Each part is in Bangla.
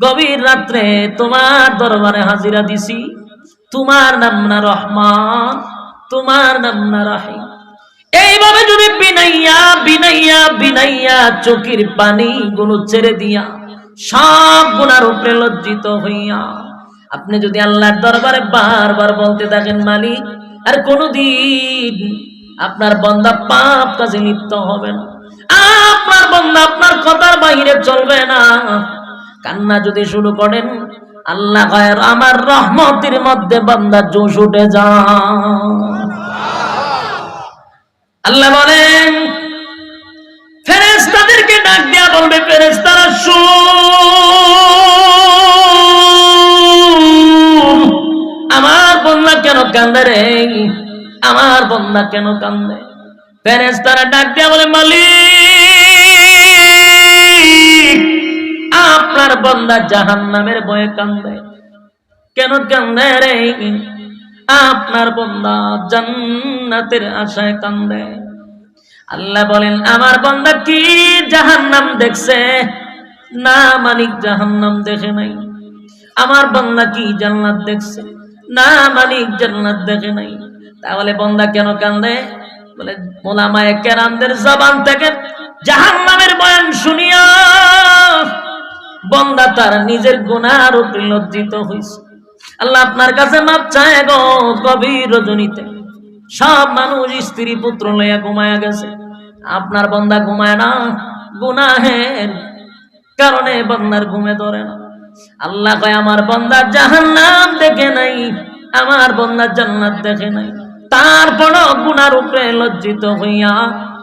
গভীর রাত্রে তোমার দরবারে হাজিরা দিছি। তোমার নাম না রহমান, তোমার নাম না রাহিম। এইভাবে যদি বিনাইয়া বিনাইয়া বিনাইয়া চোখের পানি গুলো ছেড়ে দিয়া সব গুণার উপরে লজ্জিত হইয়া, আপনি যদি আল্লাহর দরবারে বারবার বলতে থাকেন, মালিক, আর কোনদিন আপনার বন্দা পাপ কাজে লিপ্ত হবে না। আপনার বন্দা আপনার কথার বাইরে চলবে না। কান্না যদি শুরু করেন, আল্লাহ আমার রহমতের মধ্যে বান্দা জোশ উঠে যা আল্লাহ বলেন ফেরেস্তাদেরকে ডাক দেয়া বলবে ফেরেস্তারা শুন। আমার বন্যা কেন কান্দে রে? আমার বন্যা কেন কান্দে? ফেরেস্তারা ডাক দেয়া বলে, মালিক আপনার বন্দা জাহান নামের বয়ে কান্দে। কেন কান্দে রে? আপনার বন্দা জান্নাতের আশায় কান্দে। আল্লাহ বলেন, আমার বন্দা কি জাহান্নাম দেখছে? না মালিক, জাহান্নাম দেখে নাই। আমার বন্দা কি জান্নাত দেখছে? না মালিক, জান্নাত দেখে নাই। তাহলে বন্দা কেন কান্দে? বলে মোলামায়ে কেরামদের জবান থেকে জাহান্নামের বয়ান শুনিয়া বন্দা তার নিজের গুনার উপরে লজ্জিত হইছে। আল্লাহ আপনার কাছে মাপ চায় গো গভীর রজনীতে। সব মানুষ স্ত্রী পুত্র লইয়া ঘুমায়া গেছে। আপনার বন্দা ঘুমায় না, গুনাহের কারণে বন্দার ঘুমে ধরে না। আল্লাহ কয়, আমার বন্দা জাহান্নাম দেখে নাই, আমার বন্দা জান্নাত দেখে নাই। তারপরও গুনার উপরে লজ্জিত হইয়া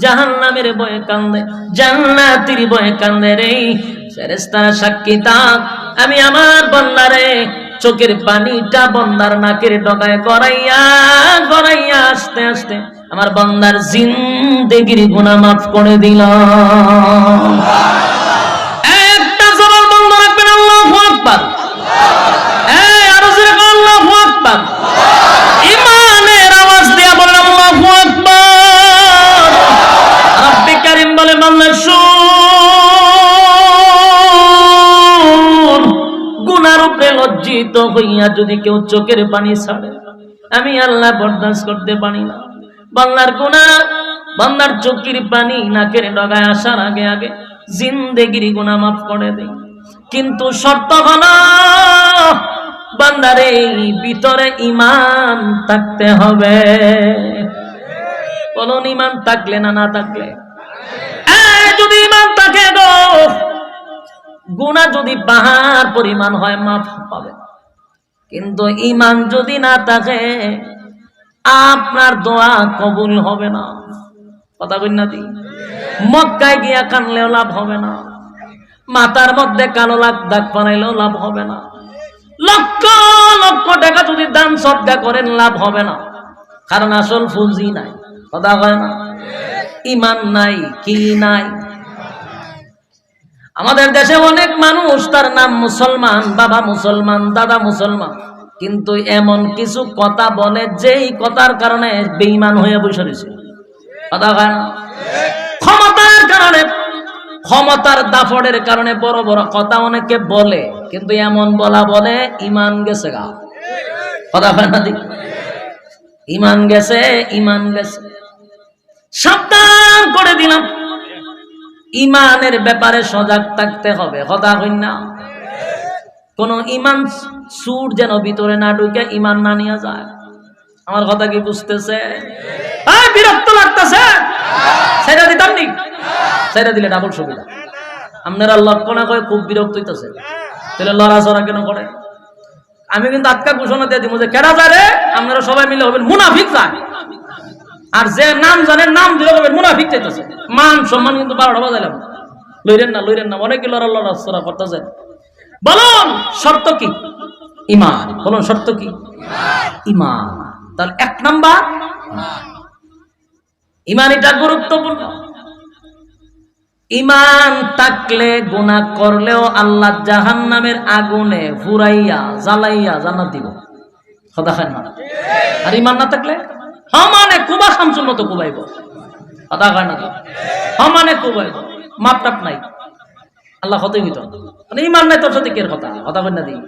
জাহান্নামের বয়ে কান্দে, জান্নাতির বয়ে কান্দে রে। ফেরেস্তারা সাক্ষী তাক আমি আমার বন্দারে চোখের পানিটা বন্দার নাকের ডগায় গড়াইয়া গড়াইয়া আস্তে আস্তে আমার বন্দার জিন্দেগির গুণা মাফ করে দিলাম। উপরে হইয়া যদি কেউ চোখের পানি ছাড়ে, আমি আল্লাহ বরদাস্ত করতে পারি না। বাংলার গুণা বাংলার চোখের পানি নাকের ডগায় আসার আগে আগে জিন্দেগির গুণা মাফ করে দেই। কিন্তু শর্ত হলো, বান্দারে ভিতরে ইমান থাকতে হবে। বলুন ইমান থাকলে না না থাকলে? যদি ইমান থাকে গো গুণা যদি পাহাড় পরিমাণ হয়, মাফ পাবে। কিন্তু ইমান যদি না থাকে, আপনার দোয়া কবুল হবে না। কথা না দি মক্কায় গিয়া কানলেও লাভ হবে না। মাথার মধ্যে কালো লাভ দাগ বানাইলেও লাভ হবে না। লক্ষ লক্ষ টাকা যদি দান সৎকা করেন, লাভ হবে না। কারণ আসল ফুজি নাই। কথা হয় না? ইমান নাই, কি নাই? আমাদের দেশে অনেক মানুষ, তার নাম মুসলমান, বাবা মুসলমান, দাদা মুসলমান। কিন্তু এমন কিছু কথা বলে, যেই কথার কারণে বেঈমান হয়ে বসে রয়েছে। ক্ষমতার কারণে, ক্ষমতার দাফড়ের কারণে বড় বড় কথা অনেকে বলে, কিন্তু এমন বলা বলে ইমান গেছে গা। কথা হয় ইমান গেছে ইমান গেছে। সাবধান করে দিলাম। ইমানের ব্যাপারে সজাগ থাকতে হবে, কথা হইন না? কোন ইমান সুর যেন ভিতরে না ঢুকে, ইমান না নিয়ে যায়। আমার কথা কি বুঝতেছে? বিরক্ত লাগতেছে? সেটা দিতাম নি? সেটা দিলে ডাবল সুবিধা। আপনারা লক্ষ্য না করে খুব বিরক্ত হইতেছে। তাহলে লড়াচড়া কেন করে? আমি কিন্তু আটকা ঘোষণা দিয়ে দিব যে কেনা যায় রে? আপনারা সবাই মিলে হবেন, মুনাফিক যায়। আর যে নাম জানেন নাম দিলে মুনাফিক চাইতেছে। মান সম্মান কিন্তু বারোটা বাজাইলাম। লইরেন না লইরেন না, অনেকে লড়া লড়াচড়া করতেছে। বলুন, শর্ত কি? ইমান। বলুন, শর্ত কি? ইমান। তাহলে এক নাম্বার, ইমান। এটা গুরুত্বপূর্ণ। ইমান থাকলে গুনাহ করলেও আল্লাহ জাহান নামের আগুনে ফুরাইয়া, জ্বালাইয়া জান্নাত দিব। কথা খান আর ইমান না থাকলে? সমানে কুবা শামসুর মতো কুবাইব। কথা খায় না সমানে কুবাইব। মাপ টাপ নাই। আল্লাহ কতই হইত। মানে ইমান নাই তোর সাথে কের কথা? কথা বল না দিই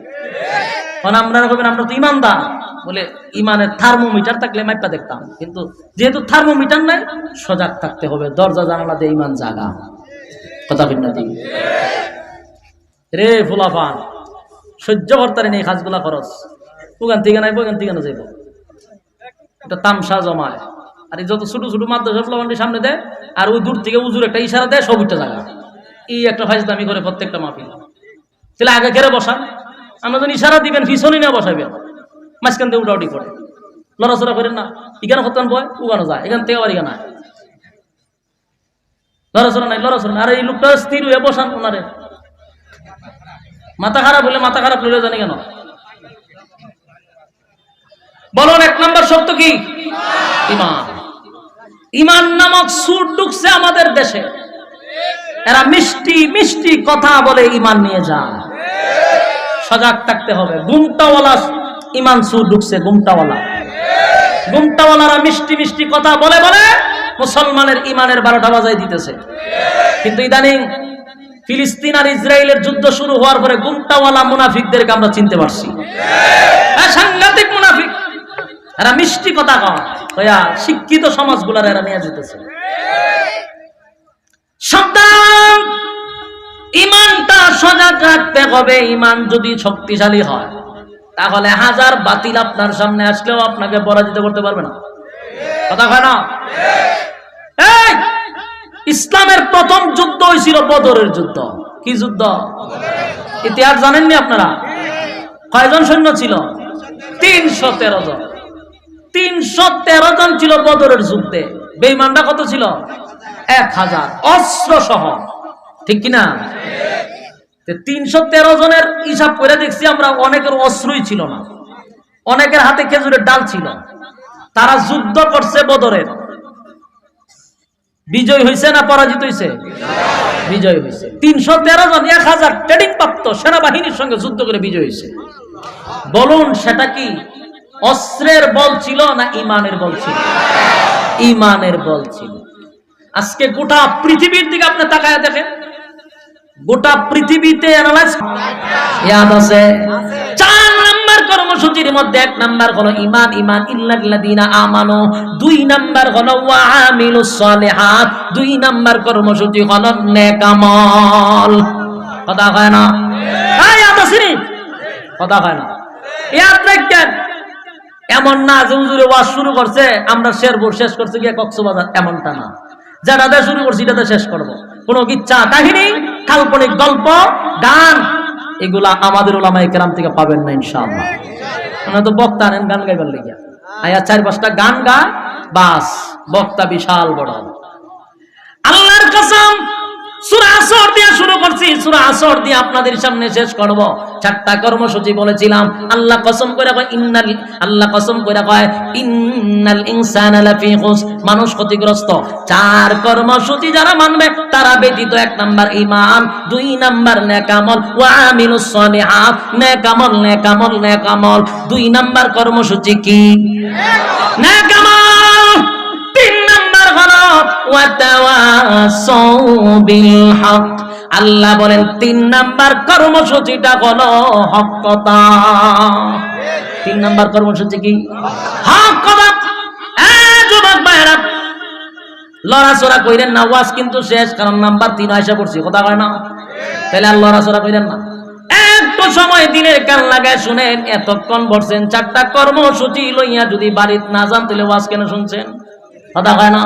মানে আপনারা কবেন আমরা তো ইমানদার। বলে ইমানের থার্মোমিটার থাকলে মাইপা দেখতাম। কিন্তু যেহেতু থার্মোমিটার নাই, সজাগ থাকতে হবে। দরজা, জানালা দিয়ে ইমান জাগা। কথা বল না দিই রে ফুলাফান, সহ্য করতারে নেই কাজগুলা খরচ ওখান থেকে নাই ওখান থেকে না যাইব? একটা তামসা জমায়। আর যত ছোট ছোট মাদ্রাসা ফ্লাবানটি সামনে দেয়, আর ওই দূর থেকে উজুর একটা ইশারা দেয়, সব উঠতে জায়গা। এই একটা ফাইজ দামি করে প্রত্যেকটা মাহফিল। তাহলে আগে ঘেরে বসান? আমরা যখন ইশারা দিবেন ফিসনি না বসাবেন মাঝখান থেকে উঠাউটি করে। লড়াচড়া করেন না। এখানে হতান বয় উগানো যায়। এখান থেকে আবার এখানে। লড়াচড়া নাই, লড়াচড়া আর এই লোকটা স্থির হয়ে বসান ওনারে। মাথা খারাপ হলে মাথা খারাপ হলে জানি কেন? বলুন শব্দ কি? ইমান। ইমান নামক সুর ঢুকছে আমাদের দেশে। এরা মিষ্টি মিষ্টি কথা বলে ইমান নিয়ে যায়। সজাগ থাকতে হবে। গুমটাওয়ালা ইমান সুর ঢুকছে গুমটাওয়ালা। গুমটাওয়ালারা মিষ্টি মিষ্টি কথা বলে বলে মুসলমানের ইমানের বারোটা বাজাই দিতেছে। কিন্তু ইদানিং ফিলিস্তিন আর ইসরায়েলের যুদ্ধ শুরু হওয়ার পরে গুমটাওয়ালা মুনাফিকদেরকে আমরা চিনতে পারছি। হ্যাঁ, সাংঘাতিক মুনাফিক এরা মিষ্টি কথা কয়। হইয়া শিক্ষিত সমাজগুলার এরা নিয়ে যেতেছে। ইমানটা সজাগ রাখতে হবে। ইমান যদি শক্তিশালী হয়, তাহলে হাজার বাতিল আপনার সামনে আসলেও আপনাকে পরাজিত করতে পারবে না। কথা হয় না? ইসলামের প্রথম যুদ্ধ হয়েছিল বদরের যুদ্ধ। কি যুদ্ধ? ইতিহাস জানেননি আপনারা? কয়জন সৈন্য ছিল? তিনশো তেরো জন। তিনশো তেরো জন ছিল বদরের যুদ্ধে। বেইমানরা কত ছিল? এক হাজার। অস্ত্র সহ ঠিক কিনা? তিনশো তেরো জনের হিসাব করে দেখছি আমরা, অনেকের অস্ত্রই ছিল না। অনেকের হাতে খেজুরের ডাল ছিল। তারা যুদ্ধ করছে বদরের। বিজয় হয়েছে না পরাজিত হয়েছে বিজয় হয়েছে তিনশো তেরো জন এক হাজার ট্রেনিং প্রাপ্ত সেনাবাহিনীর সঙ্গে যুদ্ধ করে বিজয় হয়েছে বলুন, সেটা কি? অস্ত্রের বল ছিল না ইমানের বল ছিল? ইমানের বল ছিল। আজকে গোটা পৃথিবীর দিকে আপনি তাকায় দেখেন। গোটা পৃথিবীতে ইয়াদ আছে। চার নাম্বার কর্মসূচির মধ্যে এক নাম্বার হলো ইমান ইমান ইল্লাল্লাযিনা আমানু। দুই নাম্বার হলো ওয়া আমিলুস সালিহাত। দুই নাম্বার কর্মসূচি হলো নেক আমল। কথা হয় না? হ্যাঁ আছে নি? কথা হয় না? ইয়াদ রাখেন এমন না যে হুজুরে ওয়াজ শুরু করছে, আমরা শেরপুর শেষ করছি, গিয়ে কক্সবাজার এমনটা না। যেটা দিয়ে শুরু করছি এটাতে শেষ করব। কোনো কিচ্ছা, কাহিনী, কাল্পনিক গল্প, গান, এগুলা আমাদের ওলামাই কেরাম থেকে পাবেন না, ইনশাআল্লাহ। আমরা তো বক্তা, আনেন গান গাইবার লেগে আয়া চার পাঁচটা গান গা, বাস, বক্তা বিশাল বড়। আল্লাহর কসম কর্মসূচি মানুষ ক্ষতিগ্রস্ত। চার কর্মসূচি যারা মানবে, তারা ব্যতীত এক নাম্বার ঈমান, দুই নাম্বার নেকামল নেকামল নেকামল নেকামল। দুই নাম্বার কর্মসূচি কি? নেকামল। আল্লাহ বলেন, তিন নাম্বার কর্মসূচিটা হলো হক কথা। তিন নাম্বার কর্মসূচি কি? হক কথা। যুবক ভাইরা লড়াচড়া কইরেন না, ওয়াজ কিন্তু শেষ, কারণ নাম্বার তিন আয়সা পড়ছি, কথা কয় না? তাহলে আর লড়াচড়া কইরেন না। একটু সময় দিনের কান লাগায় শুনেন, এতক্ষণ বসছেন, চারটা কর্মসূচি লইয়া যদি বাড়িতে না যান, তাহলে ওয়াজ কেন শুনছেন? কথা কয় না?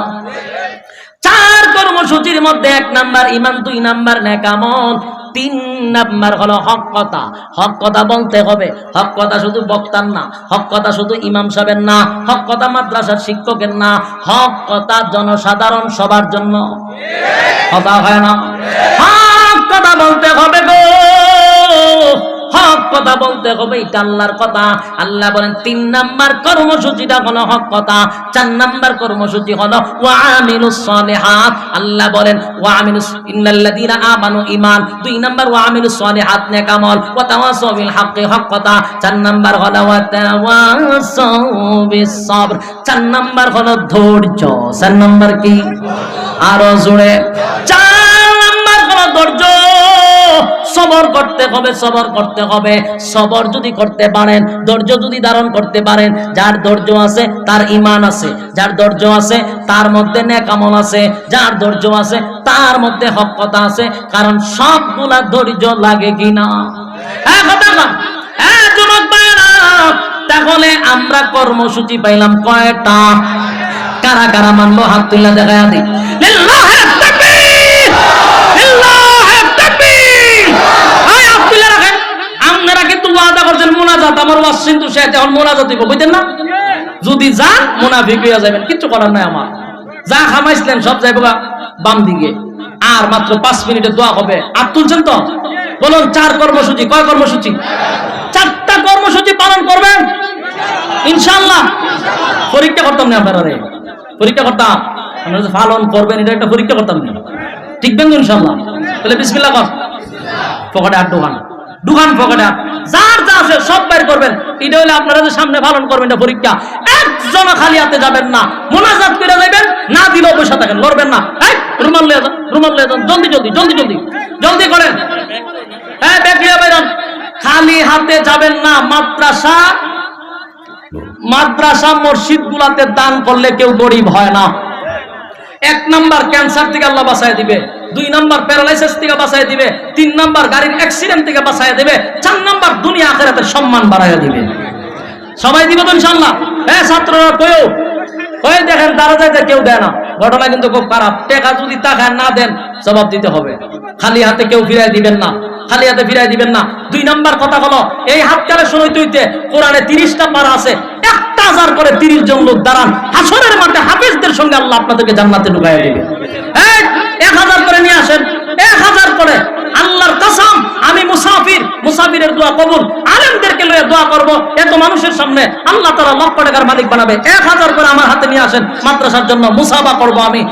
চার কর্মসূচির মধ্যে এক নাম্বার ইমান, দুই নাম্বার নেকামল তিন নাম্বার হলো হক কথা। হক কথা বলতে হবে। হক কথা শুধু বক্তার না, হক কথা শুধু ইমাম সাহেবের না, হক কথা মাদ্রাসার শিক্ষকের না, হক কথা জনসাধারণ সবার জন্য। কথা হয় না? হক কথা বলতে হবে গো। হক কথা বলতে হবে, এটা আল্লাহর কথা। আল্লাহ বলেন, তিন নাম্বার কর্মসূচিটা হলো হক কথা, চার নাম্বার কর্মসূচি হলো ওয়া আমিলুস সালিহাত। আল্লাহ বলেন, ওয়া আমিলুস, ইন্নাল্লাযীনা আমানু ঈমান। দুই নাম্বার নেক আমল। ওয়া তাওয়াসাউ বিল হাক্কি, হক কথা। চার নাম্বার হলো ওয়া তাওয়াসাউ বিস সবর। চার নাম্বার হলো ধৈর্য। চার নাম্বার কি? আরও জোরে। চার নাম্বার হলো ধৈর্য। সবর করতে হবে, সবর করতে হবে। সবর যদি করতে পারেন, ধৈর্য যদি ধারণ করতে পারেন, যার ধৈর্য আছে, তার ইমান আছে। যার ধৈর্য আছে, তার মধ্যে নেকামল আছে। যার ধৈর্য আছে, তার মধ্যে হক কথা আছে। কারণ সবগুলা ধৈর্য লাগে কিনা? হ্যাঁ হ্যাঁ তাহলে আমরা কর্মসূচি পাইলাম কয়টা? কারা কারা মানলো হাত তুলে দেখা দিই লিল্লাহে তাকবীর! লিল্লাহে তাকবীর! এই হাত তুলে রাখেন। আপনারা কিন্তু ওয়াদা করছেন মোনাজাত আমার ওয়াজ কিন্তু শেষ এখন মোনাজাত দিব বুঝলেন না? যদি যান মুনাফিক হইয়া যাবেন কিচ্ছু করার নাই আমার। যা খামাইছিলেন, সব যাইব বাম দিকে। আর মাত্র পাঁচ মিনিটে দোয়া হবে। আর তুলছেন তো? বলুন, চার কর্মসূচি, কয় কর্মসূচি? চারটা কর্মসূচি পালন করবেন? ইনশাল্লাহ পরীক্ষা করতাম না আপনারা পরীক্ষা করতাম। আপনারা পালন করবেন, এটা একটা পরীক্ষা করতাম না। ঠিকবেন তো ইনশাল্লাহ তাহলে বিসমিল্লাহ কর। পকেটে আট দোকান দোকান পকেটে যার যা আছে সব বের করবেন। এটা হলে আপনারা যে সামনে পালন করবেন এটা পরীক্ষা। একজন খালি হাতে যাবেন না। মোনাজাত করে যাবেন না দিলেও পয়সা থাকেন, লড়বেন না। রুমাল লিয়ে যান, রুমাল লিয়ে যান। জলদি জলদি জলদি জলদি। জলদি করেন। হ্যাঁ ব্যাগ লিয়ে বাইরান খালি হাতে যাবেন না। মাদ্রাসা মাদ্রাসা মসজিদ গুলাতে দান করলে কেউ গরিব হয় না। এক নাম্বার ক্যান্সার থেকে আল্লাহ বাঁচায় দিবে। দুই নাম্বার প্যারালাইসিস থেকে বাঁচায় দিবে, তিন নাম্বার গাড়ির অ্যাক্সিডেন্ট থেকে বাঁচায় দিবে, চার নাম্বার দুনিয়া আখেরাতের সম্মান বাড়াইয়া দিবে। সবাই দিবে তো ইনশাল্লাহ হ্যাঁ ছাত্ররা কয়েও কয়ে দেখেন তারা যাইতে কেউ দেয় না। ঘটনা কিন্তু খুব খারাপ। টাকা যদি টাকা না দেন, জবাব দিতে হবে। খালি হাতে কেউ ফিরাই দিবেন না। খালি হাতে ফিরাই দিবেন না। দুই নাম্বার কথা হলো, এই হাতকারে শুনে তুইতে কোরআনে তিরিশটা পারা আছে। একটা হাজার করে তিরিশ জন লোক দাঁড়ান। হাসরের মাঠে হাফিজদের সঙ্গে আল্লাহ আপনাদেরকে জান্নাতে ঢুকাই দিবে। এক হাজার করে নিয়ে আসেন। এক হাজার করে। আল্লাহর কসম, আমি মুসাফির, মুসাফিরের দোয়া কবুল। আলেমদেরকে লয়ে দোয়া করব। এত মানুষের সামনে আল্লাহ তারা লক্ষ টাকার মালিক বানাবে। এক হাজার করে আমার হাতে নিয়ে আসেন। মাদ্রাসার জন্য মুসাফা করব আমি।